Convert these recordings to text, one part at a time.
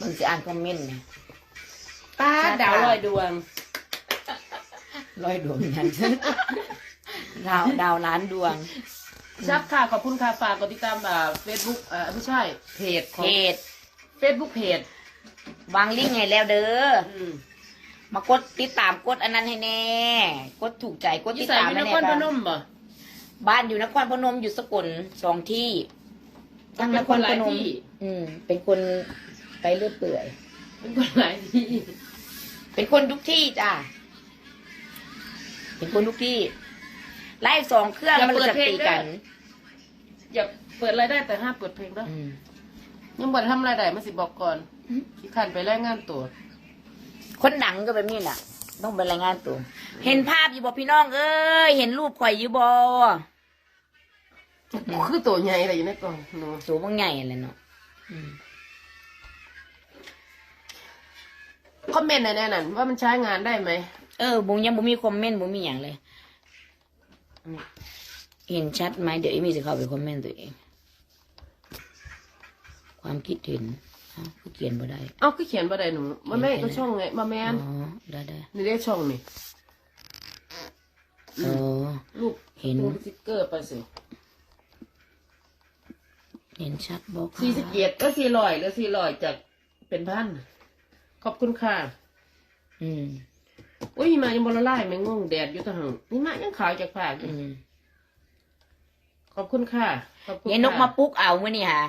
มันสิอ่านคอมเมนต์นะป้าดาวลอยดวง ร้อยดวงยันดาวดาวล้านดวง ชับค่ะขอบคุณค่ะฝากกดติดตามอ่าเฟซบุ๊กอ่าไม่ใช่เพจขเพองจเฟซบุ๊กเพจวางลิงก์ให้แล้วเด้อ อืมมากดติดตามกดอันนั้นให้แน่ กดถูกใจกดยี่ติดใส่ตามมีให้นแน่ครพค่ะนมบ่บ้านอยู่นครพนมอยู่สกลสองที่ทั้งนครพนมอืม เป็นคน ไปเรื่อยเปื่อย เป็นคนหลายที่เป็นคนทุกที่จ้าเป็นคนทุกที่ ไล่สองเครื่องมันจะตีกัน อย่าเปิดรายได้แต่ห้ามเปิดเพลงด้วยอืมยังบ่ได้ทำรายได้มาสิบอกก่อนอืมขี้ขันไปแลกงานตัวคนดังก็แบบนี้แหละต้องเป็นรายงานตัว เห็นภาพอยู่บ่พี่น้องเอ้ยเห็นรูปข่อยอยู่บ่คือตัวใหญ่อะไรอยู่ในกล่องหนูสูงบางใหญ่อะไรเนาะอืม คอมเมนต์ในแน่นั่นว่ามันใช้งานได้ไหมเออบุงยังบุมีคอมเมนต์บุมีอย่างเลยอืมเห็นชัดไหมเดี๋ยวเอมี่จะเข้าไปคอมเมนต์ตัวเอง ความคิดเห็นเอ้าผู้เขียนบ่ได้ เอ้าคือเขียนบ่ได้หนูมาแม่ก็ช่องไงมาแม่อ๋นอได้ได้นี่ได้ช่องนี่เออลูกเห็นลูกสติ๊กเกอร์ไปสิเห็นชัดบอกสี่สิบเอ็ดก็สี่ร้อยแล้วสี่ร้อยจากเป็นพัน ขอบคุณค่ะ อืมอุ้ยหิมายังบละลายแมงงงแดดอยู่ต่างหากหิมายังขาวจากผากอยู่อืมขอบคุณค่ะ ขอบคุณยายนกมาปลุ๊กเอาเมื่อนี่ค่ะ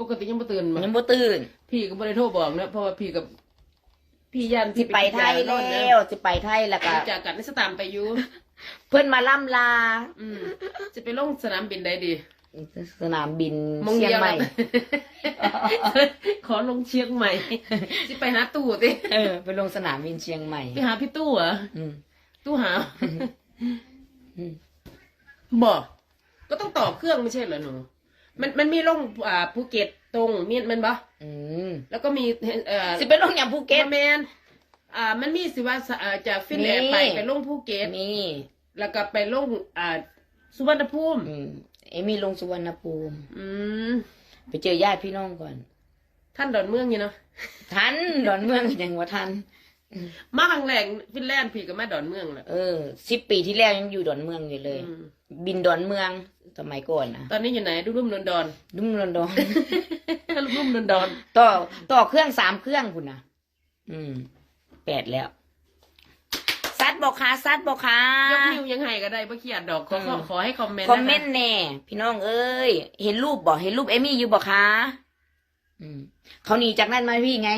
ปกติยังบ่ตื่นมายังบ่ตื่นพี่ก็บ่ได้โทรบอกนะเพราะว่าพี่กับ พี่ยันสิไปไทยนอนแล้นะวสิไปไทยแล้วก็จากกันในสตามไปอยู่ เพื่อนมาล่ำลา อืมจะไปลงสนามบินใดดี สนามบินมงเชียงเดียวใหม่ ขอลงเชียงใหม่สิไปหาตู้ติเออไปลงสนามบินเชียงใหม่ไปหาพี่ตู้เหรออืมตู้หาอืมบอกก็ต้องต่อเครื่องไม่ใช่เหรอหนูมันมันมีลงอ่าภูเก็ตตรงมีมันปะอืมแล้วก็มีเอ่อสิไปลงอย่างภูเก็ตแมนอ่า มันมีสิว่าอ่าจากฟินแลนด์มีไปไปลงภูเก็ตนี่แล้วก็ไปลงอ่าสุวรรณภูมิอืม เอมี่ลงสุวรรณภูมิ อืมไปเจอญาติพี่น้องก่อน ท่านดอนเมืองอยู่เนาะทันดอนเมืองยังว่าทันมาครั้งแรกฟินแลนด์พี่ก็มาดอนเมืองแหละเออสิบปีที่แล้วยังอยู่ดอนเมืองอยู่เลยอืมบินดอนเมืองสมัยก่อนนะตอนนี้อยู่ไหนดูรุ่มดอนดอนนุ่มดอนดอนรุ่มดอนดอนต่อต่อเครื่องสามเครื่องคุณนะอืมแปดแล้วซัด บอกค่ะซัดบอกค่ะยกนิ้วยังไงก็ได้เพื่อเขียนดอกขอขออืมขอให้คอมเมนต์คอมเมนต์แน่พี่น้องเอ้ย เห็นรูปบอกเห็นรูปเอมี่อยู่บอกคะอืมเขาหนีจากนั่นมาพี่ไง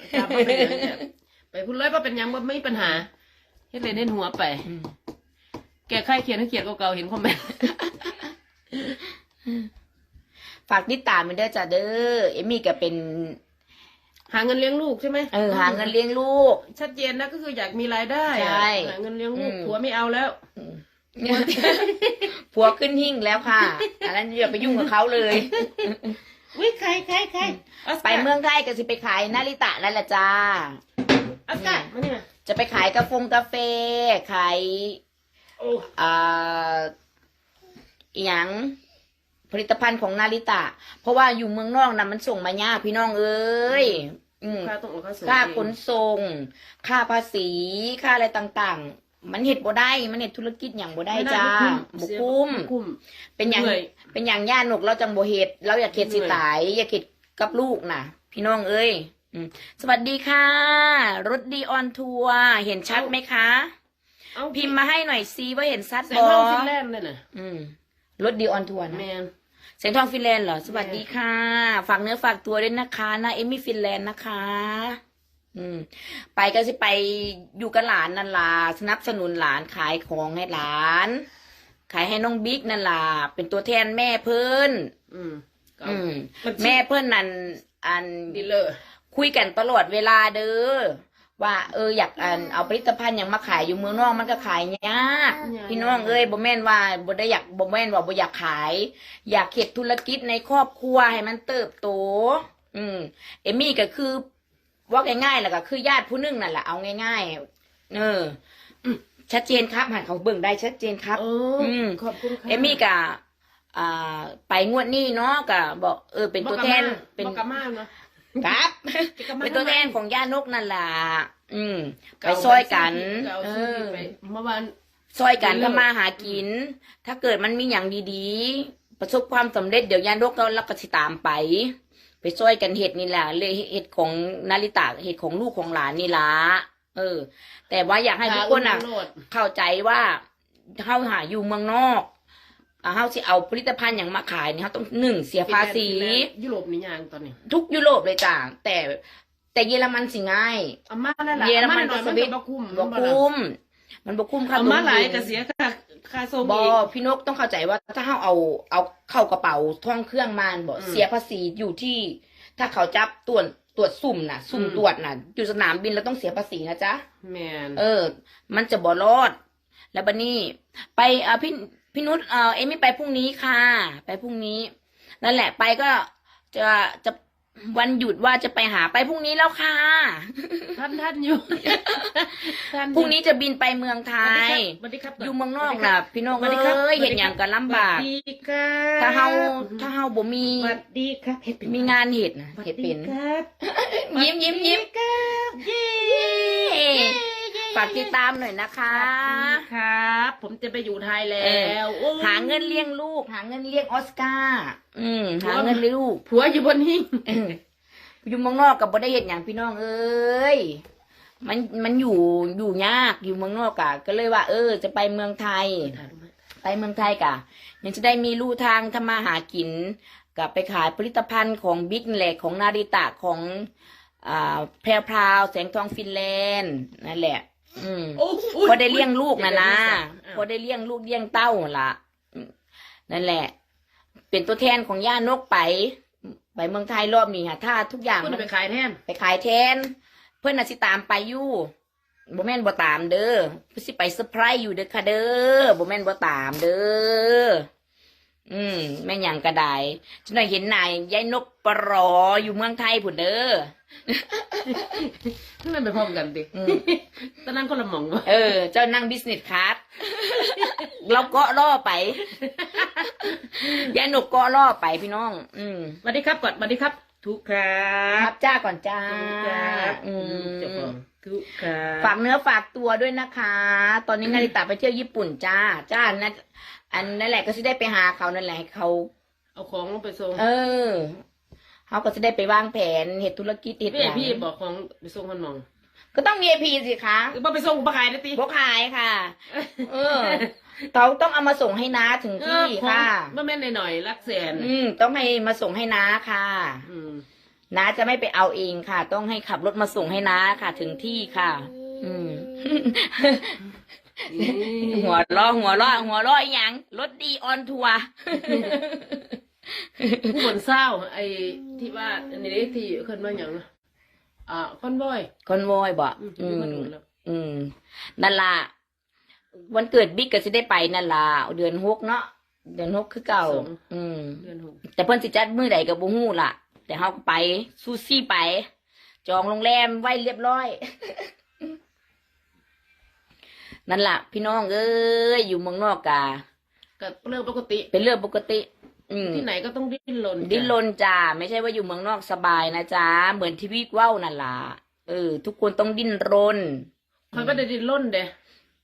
นะคะบ่เป็นหยังเนี่ยไปพูดเลยว่าเป็นหยังว่าไม่มีปัญหาเฮ็ดเลยเน้นหัวไปอืมแกใครเขียนให้เขียนเก่าๆเห็นคอมเมนต์ฝากติดตามมันเด้อจ้าเด้อเอมี่ก็เป็น หาเงินเลี้ยงลูกใช่ไหมเออหาเงินเลี้ยงลูก ชัดเจนนะก็คืออยากมีรายได้อะใช่หาเงินเลี้ยงลูกอืมผัวไม่เอาแล้วผัวขึ้นหิ้งแล้วค่ะอันนั้นอย่าไปยุ่งกับเขาเลยวิใครใครใครอสไปการ์เมืองไทยก็สิไปขายนาริตะนั่นแหละจ้าอสการ์มานี่มาจะไปขายกาแฟงกาแฟขายโอ้อ่าอหย่าง ผลิตภัณฑ์ของนาริตะ เพราะว่าอยู่เมืองนอกนะมันส่งมายากพี่น้องเอ้ยอืมค่าต้องเอาค่าส่งค่าเองขนส่ง ค่าภาษี ค่าอะไรต่างๆ มันเห็ดบ่ได้ มันเห็ดธุรกิจอย่างบ่ได้ม่จ้าบ่บุเสียคุ้มบ่คุ้ม เป็นอย่างเหนื่อยเป็นอย่างย่านกเราจังบ่เห็ด เราอยากเห็ดสิเหนื่อยตาย อยากเห็ดกับลูกน่ะ พี่น้องเอ้ยอืมสวัสดีค่ะ รถดีออนทัวร์เห็นชัดไหมคะเอาพิมพ์มาให้หน่อยซีว่าเห็นชัดแสบงอทองฟินแลนด์เลยน่ะอืม รถดีออนทัวร์นะแมนเสียงทองฟินแลนด์เหรอ สวัสดีค่ะ ฝากเนื้อฝากตัวด้วยนะคะนะเอมี่ฟินแลนด์นะคะ อืม ไปก็สิไปอยู่กับหลานนั่นล่ะสนับสนุนหลานขายของให้หลาน ขายให้น้องบิ๊กนั่นล่ะเป็นตัวแทนแม่เพิ่นอืมก็อืมมันแม่เพิ่นนั่นอันดีเลอร์คุยกันตลอดเวลาเด้อ ว่าเอออยากอันเอาผลิตภัณฑ์อย่างมาขายอยู่เมืองนอกมันก็ขายยากพี่น้องเอ้ยบ่แม่นว่าบ่ได้อยากบ่แม่นว่าบ่อยากขาย อยากเฮ็ดธุรกิจในครอบครัวให้มันเติบโต อืม เอมี่ก็คือว่าง่ายๆแล้วก็คือญาติผู้หนึงนั่นแหละเอาง่าย ๆ เอออืมชัดเจนครับหันเขาเบิ่งได้ชัดเจนครับโอ้อืมขอบคุณค่ะเอมี่ก็อ่าไปงวดนี้เนาะก็บอกเออเป็นตัวแทนเป็เป็นนบอกกามาเนาะ ครับกลับมาเป็นตัวแทนของย่านกนั่นล่ะอืมไปเก่าซอยกันเก่าเอซื้ออไปเมื่อวานซอยกันเลิกทำมาหากิน ถ้าเกิดมันมีอย่างดีๆ ประสบความสำเร็จเดี๋ยวยานกเราเราก็สิตามไป ไปซอยกันเห็ดนี่แหละเลยเห็ดของนาริตาเห็ดของลูกของหลานนี่ละเออ แต่ว่าอยากให้ทุกคนอะหาอุดหนุนโลดเข้าใจว่าเฮาหาอยู่เมืองนอก อ่าเฮาสิเอาผลิตภัณฑ์อย่างมาขายเนี่ยเฮาต้องหนึ่งเสียภาษีฟินแลนด์ยุโรปนี่ยังตอนนี้ทุกยุโรปเลยจ้ะแต่แต่เยอรมันสิง่ายเอามาแล้วล่ะเยอรมันอาาหน่อยกับสวิตมันก็บ่คุ้มบ่คุ้ม มันบ่คุ้มค่าเอาตัวมาหลายบินก็เสียค่าค่าส่งบออีกพี่นกต้องเข้าใจว่าถ้าเขาเอาเอาเข้ากระเป๋าท่องเครื่องมานบออืมเสียภาษีอยู่ที่ ถ้าเขาจับตรวจตรวจสุ่มน่ะ สุ่มอืมตรวจน่ะ อยู่สนามบินเราต้องเสียภาษีนะจ๊ะแมนเออ มันจะบ่รอด แล้วบันนี้ ไปอ่าพี่ พี่นุชเออเอมี่ไปพรุ่งนี้ค่ะ ไปพรุ่งนี้นั่นแหละไปก็จะจะวันหยุดว่าจะไปหาไปพรุ่งนี้แล้วค่ะ ท่านท่านอยู่ท่านอยู่พรุ่งนี้จะบินไปเมืองไทยสวัสดีครับอยู่เมืองนอกน่ะพี่น้องสวัสดีครับเอ้ยเห็นอย่างกันลำบากสวัสดีครับถ้าเฮาถ้าเฮาบ่มีสวัสดีครับเฮ็ดเป็นมีงานเห็ดนะสวัสเห็ดดีเป็นครับยิ้มยิ้มยิ้มครับเย้ ฝากติดตามหน่อยนะคะ ครับ ผมจะไปอยู่ไทยแล้เอวโอ้ยหาเงินเลี้ยงลูก หาเงินเลี้ยงออสการ์อืมหาเงินเลี้ยงลูกผัวอยู่บนหิ้งเอออยู่เมืองนอกกับบ่ได้เห็ดอย่างพี่น้องเอ้ยมันมันอยู่อยู่ยากอยู่เมืองนอกกะก็เลยว่า เออ จะไปเมืองไทย ไปเมืองไทยกะยังจะได้มีลู่ทางทำมาหากินกับไปขายผลิตภัณฑ์ของบิ๊กแหละของนาริตะของอ่าแพรวพราวแสงทองฟินแลนด์นั่นแหละ อืมโอ้ยพอได้เลี้ยงลูกนะนะอ้าวพอได้เลี้ยงลูกเลี้ยงเต้าละอืมนั่นแหละ เป็นตัวแทนของย่านกไป ไปเมืองไทยรอบนี้ค่ะถ้าทุกอย่างคุณมันไปขายแทน ไปขายแทน เพื่อนน่ะสิตามไปอยู่บ่แม่นบ่ตามเด้อเพิ่นสิไปเซอร์ไพรส์อยู่เด้อค่ะเด้อบ่แม่นบ่ตามเด้ออืมแม่นหยังก็ได้จังได๋เห็นนายยายนกปรออยู่เมืองไทยพุ่นเด้อ นั่นไปพร้อมกันดิอืมตอนนั้นคนละหม่องวะเออ เจ้านั่งบิสเนสคลาสเราเก็ล่อไปยายนกเก็ล่อไปพี่น้อง อืมสวัสดีครับก่อนสวัสดีครับ ทุกครัครับบจ้าก่อนจ้าทุกครับอืเจ้าของมทุกครับฝากเนื้อฝากตัวด้วยนะคะ ตอนนี้นาริตาไปเที่ยวญี่ปุ่นจ้า จ้านั่นอันนั่นแหละก็จะได้ไปหาเขานั่นแหละให้เขา เอาของลงไปส่งเออ เขาก็จะได้ไปวางแผนเหตุธุรกิจเหตุพี่อย่างพี่บอกของไปส่งคนหมองก็ต้อง VIP สิคะหรือว่าไปส่งอุปขายนะตีพวกขายค่ะ เออเขาต้องเอามาส่งให้น้าถึงที่ค่ะว่าแม่นหน่อยๆรักแสนอืมต้องให้มาส่งให้น้าค่ะ อืมน้าจะไม่ไปเอาเองค่ะ ต้องให้ขับรถมาส่งให้น้าค่ะ ถึงที่ค่ะ อืมหัวล้อหัวล้อหัวล้ออีหยังรถดีออนทัวร์ ผู้บนเศร้าไอ้ที่ว่าอันนี้ที่เคยว่าอย่างนะอ่าคอนบอยคอนโวยบ่อืมอืที่มมาดูแล้วอืมนั่นล่ะวันเกิดบิ๊กก็จะได้ไปนั่นล่ะเดือนหกเนาะเดือนหกคือเก่า อืมเดือนหกแต่เพิ่นสิจัดมื้อใดก็บ่ฮู้ล่ะ แต่เฮาก็ไปซูซี่ไป จองโรงแรมไว้เรียบร้อย นั่นล่ะ พี่น้องเอ้ยอยู่เมืองนอกกะก็เรื่องปกติ เป็นเรื่องปกติ อืม ที่ไหนก็ต้องดิ้นรนดิ้นรนจ้าไม่ใช่ว่าอยู่เมืองนอกสบายนะจ๊ะเหมือนที่พี่เว้านั่นล่ะเออ ทุกคนต้องดิ้นรนคอยก็ได้ดิ้นรนเด้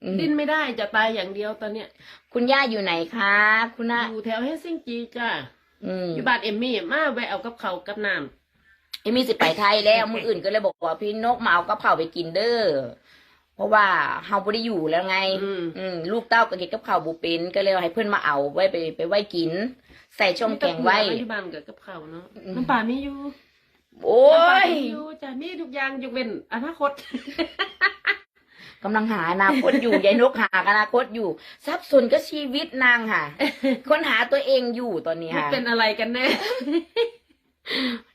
อืมดิ้นไม่ได้จะตายอย่างเดียวตอนเนี้ยคุณย่าอยู่ไหนคะ คุณน้าอยู่แถวเฮลซิงกิจ้าอืมอยู่บ้านเอมมี่มาแวะเอากับเขาวกับน้เอมี่สิไปไทยแล้วมืออื่นก็เลยบอกว่าพี่นกมาเอากระเพราไปกินเด้อเพ ราะว่าเฮาบ่ได้อยู่แล้วไงำอืม อืมลูกเต้าก็เก็บกับข้าวบุเป็นก็เลยให้เพื่อนมาเอาไว้ไปไปไว้กิน ใส่ช่องแกงไว้มีแต่ที่บ้านกับกับเขาวเนาะอืม น้ำปลาไม่อยู่โอ้น้ำปลาย ไม่อยู่จ้ะมีทุกอย่างยกเว้นอนาคต กำลังหาอนาคตอยู่ ยายนกหาอนาคตอยู่ทรัพย์สนก็ชีวิตนางค่ะ ค้นหาตัวเองอยู่ตอนนี้มันค่ะ เป็นอะไรกันแน่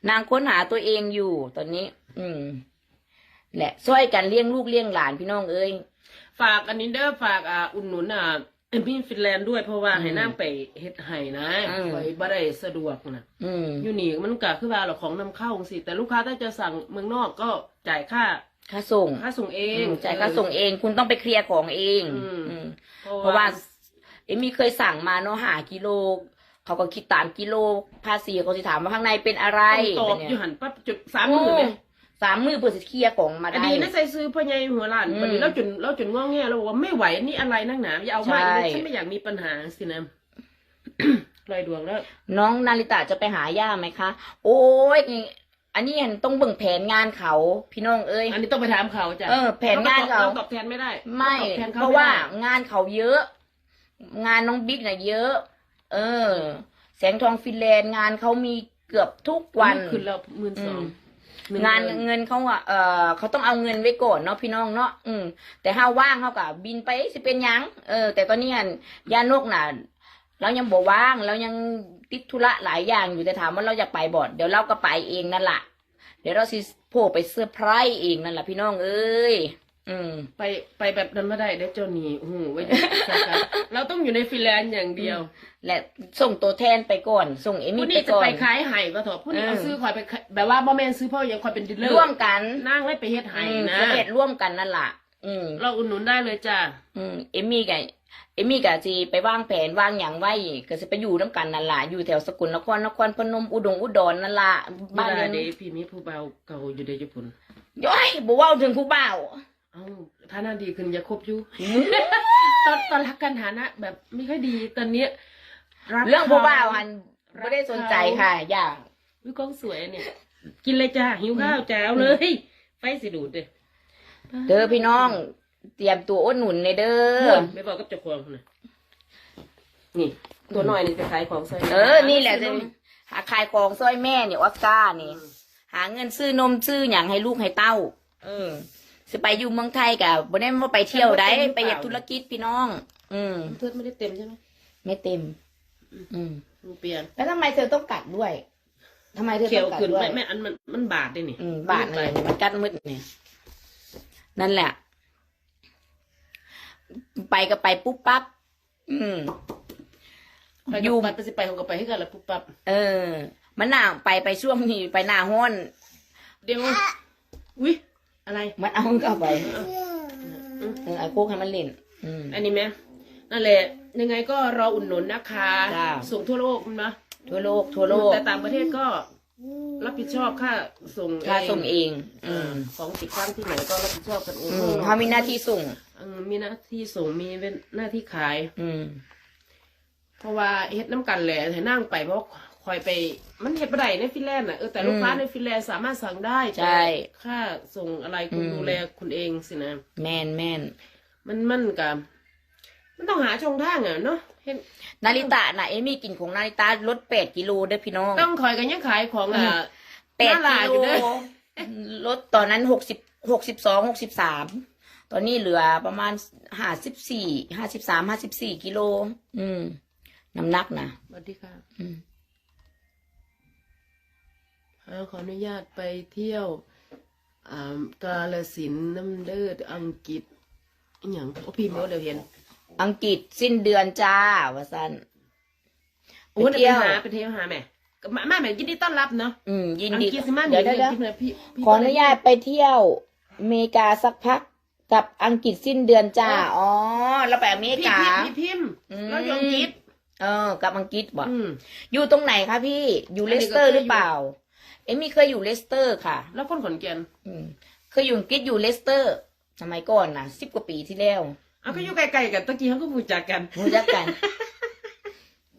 นางค้นหาตัวเองอยู่ตอนนี้ อืม แหละช่วยกันเลี้ยงลูกเลี้ยงหลานพี่น้องเอ้ยฝากอันนี้เด้อฝากอ่าอุ่นหนุนอ่าเอมมี่ฟินแลนด์ด้วยเพราะว่าอืมให้นางไปเฮ็ดไห้นะอืมคอยบ่ได้สะดวกนะอืมอยู่นี่มันก็คือว่าเราของนำเข้าสิแต่ลูกค้าถ้าจะสั่งเมืองนอกก็จ่ายค่าค่าส่งค่าส่งเออืงมจ่ายค่าส่งเอง คุณต้องไปเคลียร์ของเองอืมอืมเพราะเพราะว่าว่าเอมมี่เคยสั่งมาเนาะหากิโลเขาก็คิดตามกิโลภาษีเขาสิถามว่าข้างในเป็นอะไรตอบแบบเนี้ยอยู่หันปั๊บจุดสามหมื่นเลย สามมือเพื่อสิเคลียร์กล่องมาอได้ดีตนะใส่ซื้อพ่อใหญ่หัวล้านอืมวันนี้เราจนเราจนงอแงเราบอกว่าไม่ไหวนี่อะไรนักหนาอย่าเอามาใช่อีกฉันไม่อยากมีปัญหาสินะ ลอยดวงแล้วน้องนาริตะจะไปหาย่าไหมคะ โอ้ยอันนี้เห็นต้องเบิ่งแผนงานเขา พี่น้องเอ้ย อันนี้ต้องไปถามเขาจ้ะเออแผนงานเขาตอบแทนไม่ได้ไม่ตอบแทนเพราะว่าไม่ได้งานเขาเยอะ งานน้องบิ๊กน่ะเยอะ เออ แสงทองฟินแลนด์งานเขามีเกือบทุกวัน ขึ้นแล้วหมื่นสอง งานเงินเขาอะเออเขาต้องเอาเงินไว้ก่อนเนาะพี่น้องเนาะอืมแต่ถ้าว่างเขากับบินไปสิเป็นยังเออ แต่ตอนนี้อันยานกน่ะเรายังบ่ว่างเรายังติดธุระหลายอย่างอยู่แต่ถามว่าเราอยากไปบ่เดี๋ยวเราก็ไปเองนั่นแหละเดี๋ยวเราสิโผล่ไปเสื้อไพร์เองนั่นแหละพี่น้องเอ้ย อืมไปไปแบบนั้นไม่ได้เดี๋ยวเจ้าหนีโอ้โหไว้เราต้องอยู่ในฟรีแลนซ์อย่างเดียว และส่งตัวแทนไปก่อน ส่งเอผู้มี่ไปนี้จะก่อไปน ขายไห่ก็เถอะผู้นี้เออเอาซื้อคอยไปขายแบบว่าบ่แม่นซื้อพ่อยังคอยเป็นดีลเลอร์ร่วมกันนั่งไว้ไปเฮ็ดไห่อืมนะ ประเภทร่วมกันนั่นแหละอืม เราอุดหนุนได้เลยจ้าอืมเอมี่กับเอมี่กับจีไปวางแผนวางอย่างไว้ก็จะไปอยู่น้ำกันนั่นล่ะอยู่แถวสกุลนครนครพนมอุดงอุดรนั่นล่ะบ้าบ้านนเรีเดยนพี่มีผู้เบาเก่าอยู่ในญี่ปุ่น ย้อยบอกว่าถึงผู้บ่าว เอ้าฐานะดีขึ้นอย่าคบอยู่ตอนตอนรักกันฐานะ แบบไม่ค่อยดีตอนเนี้ยกเรื่องผู้บ่าวขหันไม่ได้สนใจค่ะ อย่าวิกล้องสวยเนี่ย กินเลยจ้าหิวข้าวแจ้วเลย ไฟสิดูดเลยเด้อพี่น้อง เตรียมตัวอุดหนุนเลยเด้เออไม่บอกกับเจ้าของนะนี่ตัวน้อยนี่จะขายของใส่เออ นี่แหละจะหาขายของซอยแม่เนี่ยออสการ์นี่ หาเงินซื้อนมซื้ออย่างให้ลูกให้เต้า เออ สิไปอยู่เมืองไทยกับบ่ได้มาไปเที่ยวได้ไปเฮ็ดธุรกิจพี่น้อง อืมเทิดไม่ได้เต็มใช่ไหมไม่เต็ม อืมมึงเปลี่ยนแล้วทำไมเธอต้องกัดด้วยทำไมเธอเขียต้วองกัดขึ้นด้วยไม่ไม่อันมันมันบาดได้นี่อืมบาดอะไรเนี่ยมันกัดมืดเนี่ยนั่นแหละ ไปก็ไปปุ๊บปั๊บอืมไปออยู่ยู่ไปไปสิไปเขาก็ไปให้กันแล้วปุ๊บปั๊บเออ มันหนาวไปไปช่วงนี้ไปหน้าห้อนเดี๋ยวอุ้ย อะไร มันเอาเข้าไปเออไอ้พวกให้มันเล่น อืม อันนี้ไหมนั่นแหละ ยังไงก็รออุ่นหนุนนะคะ จ้า ส่งทั่วโลกมันนะทั่วโลก ทั่วโลกแต่ต่างประเทศก็รับผิดชอบค่าส่งค่าส่งเอง อืมของติดตั้งที่ไหนก็รับผิดชอบกันเองอืมเขามีหน้าที่ส่ง เออมีหน้าที่ส่งมีเป็นหน้าที่ขาย อืม เพราะว่าเฮ็ดน้ำกันแหละให้นั่งไปเพราะ คอยไปมันเฮ็ดบ่ได้ในฟินแลนด์น่ะเออแต่ลูกค้าอืมในฟินแลนด์สามารถสั่งได้ใช่ แต่ค่าส่งอะไรคุณอืม ดูแลคุณเองสินะ แม่นแม่นมันมันกับมันต้องหาช่องทางอะเนาะเฮ็ดนาริตะน่ะเอมี่กินของนาริตะลดแปดกิโลเด้อพี่น้องต้องคอยกันยังขายของอะ แปดน่าลากิอยู่โลเด้อ ลดตอนนั้นหกสิบหกสิบสองหกสิบสามตอนนี้เหลือประมาณห้าสิบสี่ห้าสิบสามห้าสิบสี่กิโลอืมน้ำหนักนะ สวัสดีค่ะ อืมอ่า ขออนุญาตไปเที่ยวอ่ากาลสินธุ์น้ำเลิศอังกฤษอหย่างโอ้พี่เมื่อเดี๋ยวเห็น อังกฤษสิ้นเดือนจ้าวะสันโอ้ไปเดี๋ยวเที่ไปยวหาไปเที่ยวหาแม่ก็มามาแม่ยินดีต้อนรับเนาะอืมยินอังดีกฤษสิมาเดี๋ยวเดี๋ยวเดี๋ยวพี่พี่พี่ขออนุญาตไปเที่ยวอเมริกาสักพักกับอังกฤษสิ้นเดือนจ้า อ๋อเราไปอเมริพี่กาพี่พี่พิมพ์อืมเราอยู่อังกฤษเออ กับอังกฤษบ่อืมอยู่ตรงไหนคะพี่ อยู่อันเลนี้สก็เตอร์เคยอยู่หรือเปล่า เอมี่เคยอยู่เลสเตอร์ค่ะ แล้วคนขอนแก่นอืมเคยอยู่อังกฤษอยู่เลสเตอร์สมัยก่อนนะสิบกว่าปีที่แล้วเอาก็อยู่ไกลๆกันตะกี้เขาก็พูดจักกันรู้จักกัน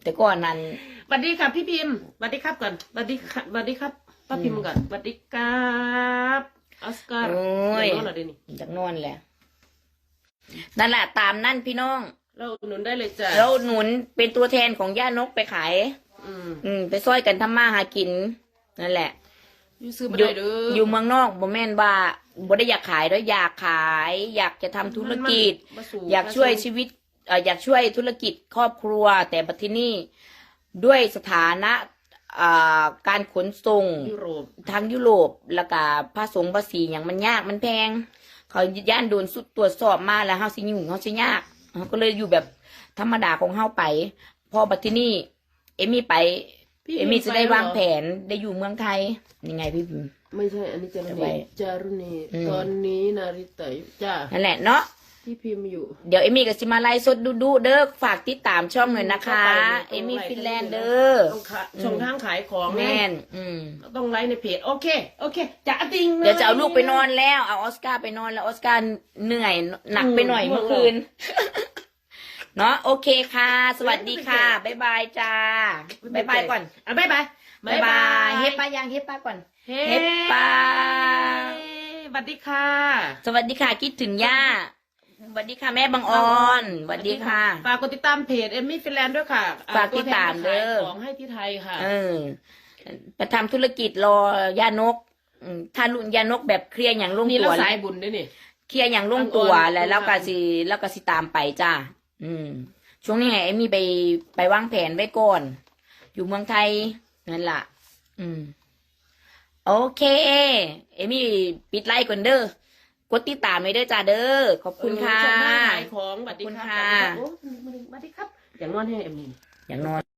แต่ก่อนนั้นสวัสดีครับพี่พิมพ์สวัสดีครับก่อนสวัสดีครับสวัสดีครับป้าพิมพ์ก่อนสวัสดีครับออสการ์โอ้ยเดี๋ยวน้องหน่อยดินี่จากโนอนแหละนั่นแหละตามนั่นพี่น้อง เราอุดหนุนได้เลยจ้ะเราหนุนเป็นตัวแทนของย่านกไปขาย อืมอืมไปซ้อยกันทำมาหากิน นั่นแหละ อยู่ซื้อมาอยู่ได้เด้อออยู่เมืองนอกบ่แม่นว่าบ่ได้อยากขายด้วยอยากขาย อยากจะทำธุรกิจมาสู่อยากช่วยชีวิตเอ่ออยากช่วยธุรกิจครอบครัว แต่บัดที่นี่ด้วยสถานะอ่าการขนส่ง ยุโรปทางยุโรปแล้วก็ภาษงภาษีอย่างมันยากมันแพง เขาย่านโดนสุดตรวจสอบมาแล้วเฮาสิยุ่งเฮาสิยากเขาก็เลยอยู่แบบธรรมดาของเฮาไป พอบัดที่นี่เอมี่ไป พี่เอมี่จะได้ไปแล้ววางเหรอแผนได้อยู่เมืองไทยยังไงพี่พิม ไม่ใช่ อันนี้จารุจะไปณีจารุณีอืม ตอนนี้นาริตะจ้านั่นแหละเนาะที่พิมพ์อยู่ เดี๋ยวเอมี่กับซิมาไลฟ์สดดูดูๆเด้อฝากติดตามช่องหน่อยนะคะเข้าไปในเอมี่ตรงไลน์ฟินแลนด์เด้อต้องขะช่องทางขายของแม่นนะอืม ต้องไลฟ์ในเพจโอเค โอเคจะติงล เดี๋ยวจะเอาลูกไปนอนแล้ว เอาออสการ์ไปนอนแล้วออสการ์เหนื่อยหนักไปหน่อยอืมเมื่อคืน เนาะโอเคค่ะ สวัสดีค่ะบ๊ายบายจ้าบ๊ายบายก่อนอะบ๊ายบายบ๊ายบายเฮปป้ายังเฮปป้าก่อนเฮ้เฮปป้าสวัสดีค่ะ สวัสดีค่ะคิดถึงย่าสวัสดีค่ะแม่บางออนสวัสดีค่ะ ฝากกดติดตามเพจเอมมี่ฟินแลนด์ด้วยค่ะอ่ฝากติดตามเด้อตัวแทนขายของให้ที่ไทยค่ะ เออไปทำธุรกิจรอย่านกอืมถ้าลุงย่านกแบบเคลียร์อย่างลงนี่ตัเราวสายบุญด้วยนี่ เคลียร์อย่างลงตัวอันอ่อนแล้วแล้วก็อันสิแล้วก็สิตามไปจ้า อืม ช่วงนี้ไงเอมี่ไปไปวางแผนไว้ก่อน อยู่เมืองไทยนั่นล่ะ อืม โอเค เอมี่ปิดไลค์ก่อนเด้อกดติดตามไม่ได้อจ้าเด้อขอบคุณค่ะเออช่องทางขายของสวัสดีขอบคุณครับค่ะโอ้สวัสดีครับอย่างนอนให้เอมมี่อย่างนอน